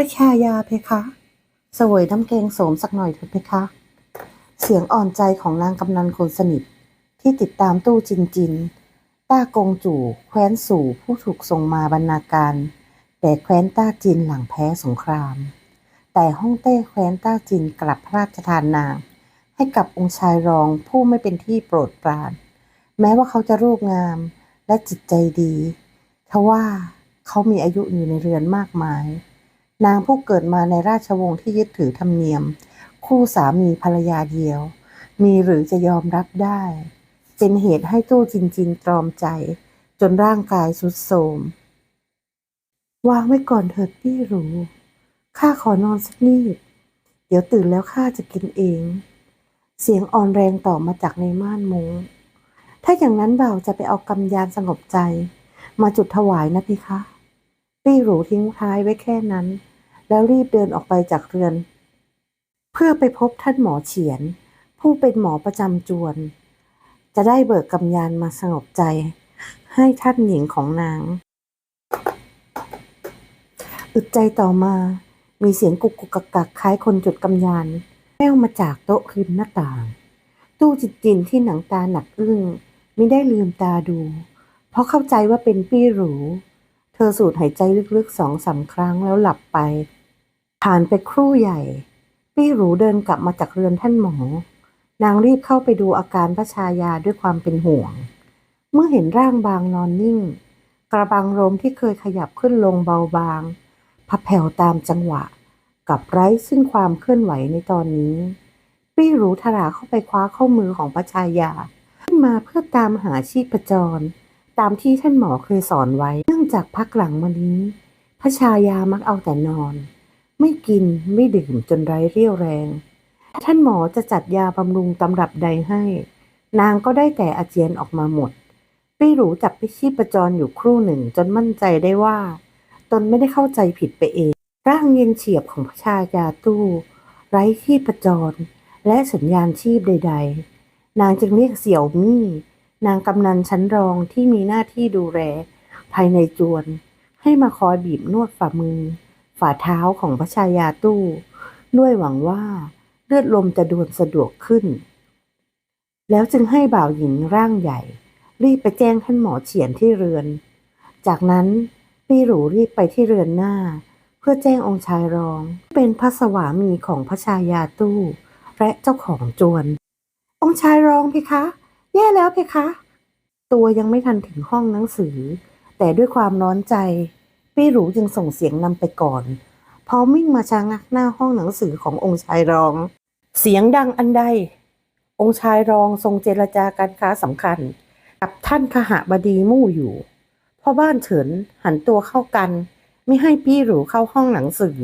ระชายาเพคะสวยน้ำแกงโสมสักหน่อยเถอะเพคะ เสียงอ่อนใจของนางกำนันคนสนิท ที่ติดตามตู้จินจิน ต้ากงจู่แคว้นสู่ผู้ถูกส่งมาบรรณาการ แต่แคว้นต้าจินหลังแพ้สงคราม แต่ฮ่องเต้แคว้นต้าจินกลับพระราชทานนางให้กับองค์ชายรองผู้ไม่เป็นที่โปรดปราน แม้ว่าเขาจะรูปงามและจิตใจดีทว่าเขามีอายุอยู่ในเรือนมากมาย นางผู้เกิดมาในราชวงศ์ที่ยึดถือธรรมเนียม คู่สามีภรรยาเดียว มีหรือจะยอมรับได้ เป็นเหตุให้ตู้จินจินตรอมใจ จนร่างกายสุดโทมวางไว้ก่อนเถิดพี่หรูข้าขอนอนสักนิดเดี๋ยวตื่นแล้วข้าจะกินเอง เสียงอ่อนแรงต่อมาจากในม่านมุง้งถ้าอย่างนั้นบ่าวจะไปเอากำยานสงบใจ มาจุดถวายนะพี่คะปี้หรูทิ้งท้ายไว้แค่นั้น แล้วรีบเดินออกไปจากเรือน เพื่อไปพบท่านหมอเฉียน ผู้เป็นหมอประจำจวน จะได้เบิกกำยานมาสงบใจ ให้ท่านหญิงของนางอึดใจต่อมา มีเสียงกุกกุกกักคล้ายคนจุดกำยานแว่วมาจากโต๊ะริมหน้าต่าง ตู้จิตจินที่หนังตาหนักอึ้งไม่ได้ลืมตาดู เพราะเข้าใจว่าเป็นปี้หรู เธอสูดหายใจลึกๆสองสามครั้งแล้วหลับไป ผ่านไปครู่ใหญ่ ปี้หรูเดินกลับมาจากเรือนท่านหมอ นางรีบเข้าไปดูอาการพระชายาด้วยความเป็นห่วง เมื่อเห็นร่างบางนอนนิ่ง กระบังลมที่เคยขยับขึ้นลงเบาบางพับแผ่วตามจังหวะ กับไร้ซึ่งความเคลื่อนไหวในตอนนี้ ปี้หรูทราเข้าไปคว้าข้อมือของพระชายา ขึ้นมาเพื่อตามหาชีพจร ตามที่ท่านหมอเคยสอนไว้ เนื่องจากพักหลังมานี้พระชายามักเอาแต่นอน ไม่กินไม่ดื่มจนไร้เรี่ยวแรง ท่านหมอจะจัดยาบำรุงตำรับใดให้ นางก็ได้แต่อาเจียนออกมาหมดปี้หรูจับไปชีพจรอยู่ครู่หนึ่งจนมั่นใจได้ว่า ตนไม่ได้เข้าใจผิดไปเอง ร่างเย็นเฉียบของพระชายาตู้ ไร้ชีพจร และสัญญาณชีพใด ๆ นางจึงเรียกเสี่ยวมี่ นางกำนันชั้นรองที่มีหน้าที่ดูแลภายในจวน ให้มาคอยบีบนวดฝ่ามือ ฝ่าเท้าของพระชายาตู้ด้วยหวังว่าเลือดลมจะดวนสะดวกขึ้น แล้วจึงให้บ่าวหญิงร่างใหญ่ รีบไปแจ้งท่านหมอเฉียนที่เรือน จากนั้นปีหรูรีบไปที่เรือนหน้า เพื่อแจ้งองค์ชายรอง เป็นพระสวามีของพระชายาตู้ และเจ้าของจวน องค์ชายรองเพคะ แย่แล้วเพคะ ตัวยังไม่ทันถึงห้องหนังสือ แต่ด้วยความร้อนใจ ปี้หรูจึงส่งเสียงนำไปก่อนพร้อมวิ่งมาชะงักหน้าห้องหนังสือขององค์ชายรอง เสียงดังอันใด องค์ชายรองทรงเจรจาการค้าสำคัญ กับท่านขหบดีมู่อยู่พ่อบ้านเฉินหันตัวเข้ากัน ไม่ให้ปี้หรูเข้าห้องหนังสือ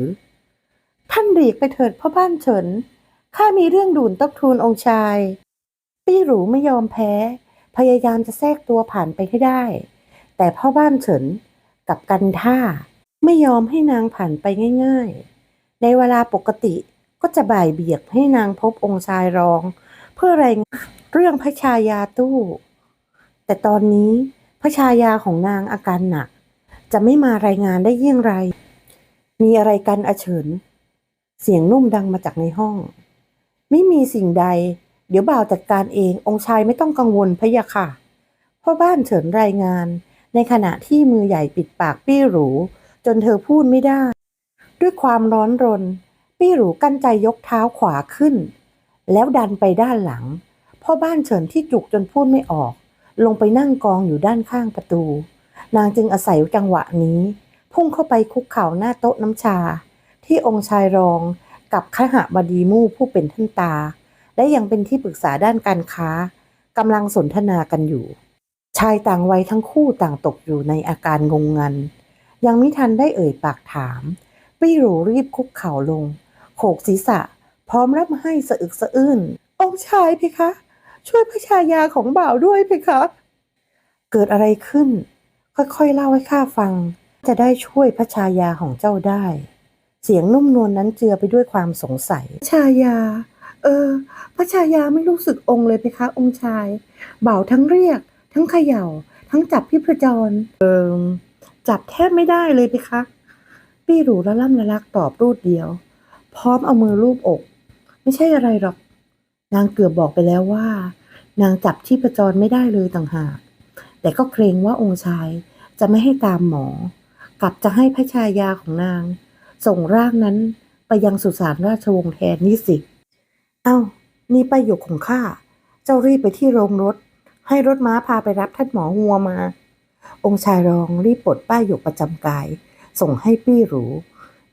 ท่านหลีกไปเถิดพ่อบ้านเฉินข้ามีเรื่องด่วนต้องทูลองค์ชายปี้หรูไม่ยอมแพ้ พยายามจะแทรกตัวผ่านไปให้ได้ แต่พ่อบ้านเฉิน กับกันท่า ไม่ยอมให้นางผ่านไปง่ายๆ ในเวลาปกติก็จะบ่ายเบียกให้นางพบองค์ชายรอง เพื่อรายงานเรื่องพระชายาตู้ แต่ตอนนี้พระชายาของนางอาการหนัก จะไม่มารายงานได้เยี่ยงไร มีอะไรกันอเฉิน เสียงนุ่มดังมาจากในห้อง ไม่มีสิ่งใด เดี๋ยวบ่าวจัดการเององค์ชายไม่ต้องกังวลพะยะค่ะพ่อบ้านเฉินรายงาน ในขณะที่มือใหญ่ปิดปากปี้หรู จนเธอพูดไม่ได้ ด้วยความร้อนรน ปี้หรูกั้นใจยกเท้าขวาขึ้น แล้วดันไปด้านหลัง พ่อบ้านเฉินที่จุกจนพูดไม่ออก ลงไปนั่งกองอยู่ด้านข้างประตู นางจึงอาศัยจังหวะนี้ พุ่งเข้าไปคุกเข่าหน้าโต๊ะน้ำชา ที่องค์ชายรองกับขหบดีมู่ผู้เป็นท่านตา และยังเป็นที่ปรึกษาด้านการค้ากำลังสนทนากันอยู่ ชายต่างวัยทั้งคู่ต่างตกอยู่ในอาการงงงัน ยังไม่ทันได้เอ่ยปากถามปี้หรูรีบคุกเข่าลง โขกศีรษะ พร้อมรับให้สะอึกสะอื้นองค์ชายเพคะ ช่วยพระชายาของบ่าวด้วยเพคะ เกิดอะไรขึ้น ค่อยๆเล่าให้ข้าฟัง จะได้ช่วยพระชายาของเจ้าได้ เสียงนุ่มนวลนนั้นเจือไปด้วยความสงสัยชายา เออ พระชายาไม่รู้สึกองค์เลยเพคะ องค์ชาย บ่าวทั้งเรียก ทั้งเขย่า ทั้งจับพิพจรเอิมจับแทบไม่ได้เลยเพคะ ปี้หรูละล่ำละลักตอบรูดเดียว พร้อมเอามือลูบอก ไม่ใช่อะไรหรอก นางเกือบบอกไปแล้วว่า นางจับที่ประจรไม่ได้เลยต่างหาก แต่ก็เกรงว่าองค์ชายจะไม่ให้ตามหมอ กลับจะให้พระชายาของนาง ส่งร่างนั้นไปยังสุสานราชวงศ์แทนนี่สิ เอ้า นี่ป้าหยกของข้า เจ้ารีบไปที่โรงรถ ให้รถม้าพาไปรับท่านหมองัวมา องค์ชายรองรีบปลดป้ายหยกประจำกาย ส่งให้ปี้หรู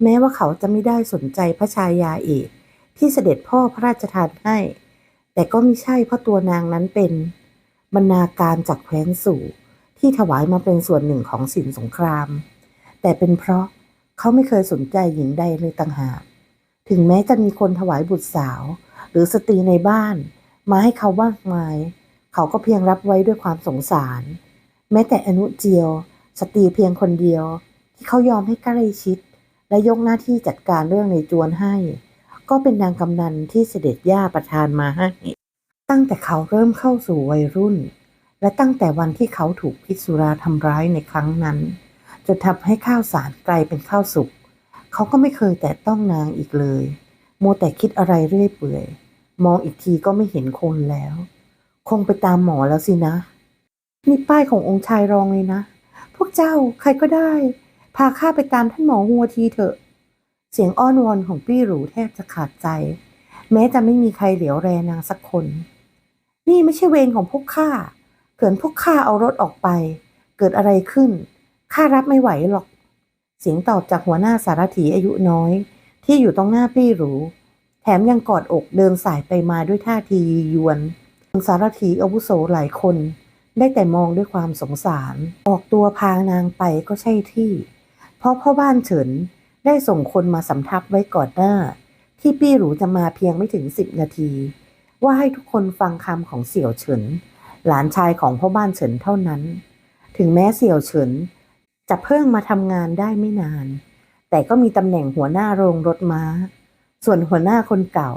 แม้ว่าเขาจะไม่ได้สนใจพระชายาเอกที่เสด็จพ่อพระราชทานให้ แต่ก็ไม่ใช่เพราะตัวนางนั้นเป็นบรรณาการจากแคว้นสู่ที่ถวายมาเป็นส่วนหนึ่งของสินสงคราม แต่เป็นเพราะเขาไม่เคยสนใจหญิงใดเลยต่างหาก ถึงแม้จะมีคนถวายบุตรสาว หรือสตรีในบ้าน มาให้เขามากมาย เขาก็เพียงรับไว้ด้วยความสงสาร แม้แต่อนุเจียว สตรีเพียงคนเดียว ที่เขายอมให้ใกล้ชิด และยกหน้าที่จัดการเรื่องในจวนให้ ก็เป็นนางกำนันที่เสด็จย่าประทานมาให้ตั้งแต่เขาเริ่มเข้าสู่วัยรุ่น และตั้งแต่วันที่เขาถูกพิษสุราทำร้ายในครั้งนั้นจนทำให้ข้าวสารกลายเป็นข้าวสุกเขาก็ไม่เคยแตะต้องนางอีกเลยมัวแต่คิดอะไรเรื่อยเปื่อย มองอีกทีก็ไม่เห็นคนแล้ว คงไปตามหมอแล้วสินะ นี่ป้ายขององค์ชายรองเลยนะ พวกเจ้าใครก็ได้ พาข้าไปตามท่านหมอหัวทีเถอะ เสียงอ้อนวอนของปี้หรูแทบจะขาดใจ แม้จะไม่มีใครเหลียวแรนางสักคน นี่ไม่ใช่เวรของพวกข้าเกิดพวกข้าเอารถออกไป เกิดอะไรขึ้นข้ารับไม่ไหวหรอก เสียงตอบจากหัวหน้าสารถีอายุน้อย ที่อยู่ตรงหน้าปี้หรู แถมยังกอดอกเดินสายไปมาด้วยท่าทียียวน สารถีอาวุโสหลายคน ได้แต่มองด้วยความสงสาร ออกตัวพานางไปก็ใช่ที่ เพราะพ่อบ้านเฉินได้ส่งคนมาสำทับไว้ก่อนหน้า ที่ปี้หรูจะมาเพียงไม่ถึงสิบนาที ว่าให้ทุกคนฟังคำของเสี่ยวเฉิน หลานชายของพ่อบ้านเฉินเท่านั้น ถึงแม้เสี่ยวเฉิน จะเพิ่งมาทำงานได้ไม่นาน แต่ก็มีตำแหน่งหัวหน้าโรงรถม้า ส่วนหัวหน้าคนเก่า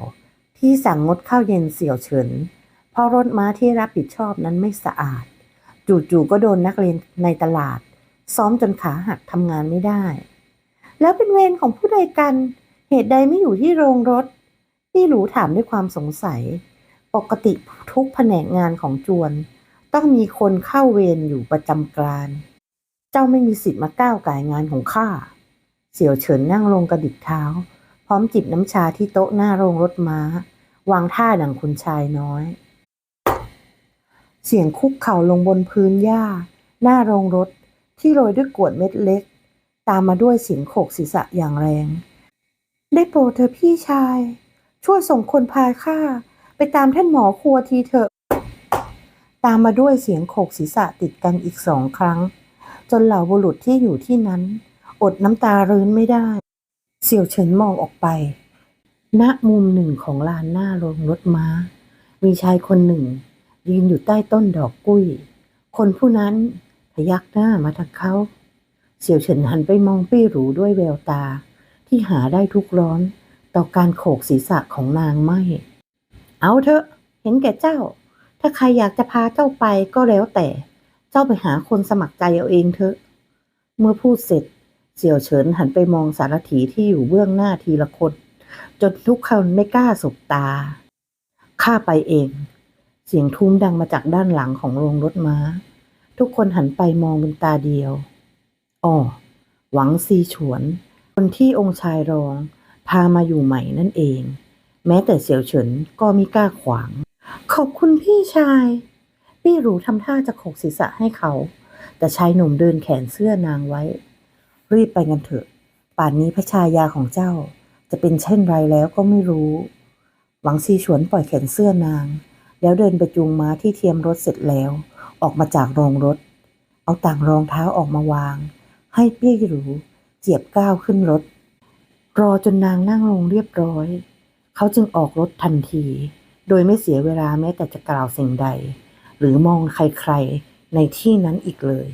ที่สั่งงดข้าวเย็นเสี่ยวเฉิน เพราะรถม้าที่รับผิดชอบนั้นไม่สะอาด จู่ๆก็โดนนักเรียนในตลาด ซ้อมจนขาหักทำงานไม่ได้ แล้วเป็นเวรของผู้ใดกัน เหตุใดไม่อยู่ที่โรงรถพี่หลูถามด้วยความสงสัย ปกติทุกแผนกงานของจวน ต้องมีคนเข้าเวรอยู่ประจำการเจ้าไม่มีสิทธิ์มาก้าวไก่งานของข้าเสี่ยวเฉินนั่งลงกระดิกเท้า พร้อมจิบน้ำชาที่โต๊ะหน้าโรงรถม้า วางท่าดังคุณชายน้อย เสียงคุกเข่าลงบนพื้นหญ้า หน้าโรงรถที่โรยด้วยกวดเม็ดเล็ก ตามมาด้วยเสียงโขกศีรษะอย่างแรง ได้โปรดเธอพี่ชาย ช่วยส่งคนพาข้าไปตามท่านหมอครัวทีเถอะ ตามมาด้วยเสียงโขกศีรษะติดกันอีกสองครั้ง จนเหล่าบุรุษที่อยู่ที่นั้น อดน้ำตารื้นไม่ได้ เสี่ยวเฉินมองออกไปณมุมหนึ่งของลานหน้าโรงรถม้า มีชายคนหนึ่ง ยืนอยู่ใต้ต้นดอกกุ้ย คนผู้นั้นพยักหน้ามาทางเขา เสี่ยวเฉินหันไปมองปี้หรูด้วยแววตา ที่หาได้ทุกร้อนต่อการโขกศีรษะของนางไม่ เอาเถอะ เห็นแก่เจ้า ถ้าใครอยากจะพาเจ้าไปก็แล้วแต่ เจ้าไปหาคนสมัครใจเอาเองเถอะ เมื่อพูดเสร็จ เสี่ยวเฉินหันไปมองสารถีที่อยู่เบื้องหน้าทีละคน จนทุกคนไม่กล้าสบตา ข้าไปเอง เสียงทุ้มดังมาจากด้านหลังของโรงรถม้า ทุกคนหันไปมองเป็นตาเดียวอ๋อหวังซีฉวน คนที่องค์ชายรอง พามาอยู่ใหม่นั่นเอง แม้แต่เสี่ยวเฉินก็ม่กล้าขวาง ขอบคุณพี่ชายปี้หรูทำท่าจะโขกศีรษะให้เขา แต่ชายหนุ่มเดินแขนเสื้อนางไว้ รีบไปกันเถอะ ป่านนี้พระชายาของเจ้า จะเป็นเช่นไรแล้วก็ไม่รู้ หวังซีฉวนปล่อยแขนเสื้อนาง แล้วเดินไปจูงม้าที่เทียมรถเสร็จแล้ว ออกมาจากโรงรถ เอาต่างรองเท้าออกมาวาง ให้เปี้ยหรูเจียบก้าวขึ้นรถ รอจนนางนั่งลงเรียบร้อย เขาจึงออกรถทันที โดยไม่เสียเวลาแม้แต่จะกล่าวสิ่งใด หรือมองใครๆในที่นั้นอีกเลย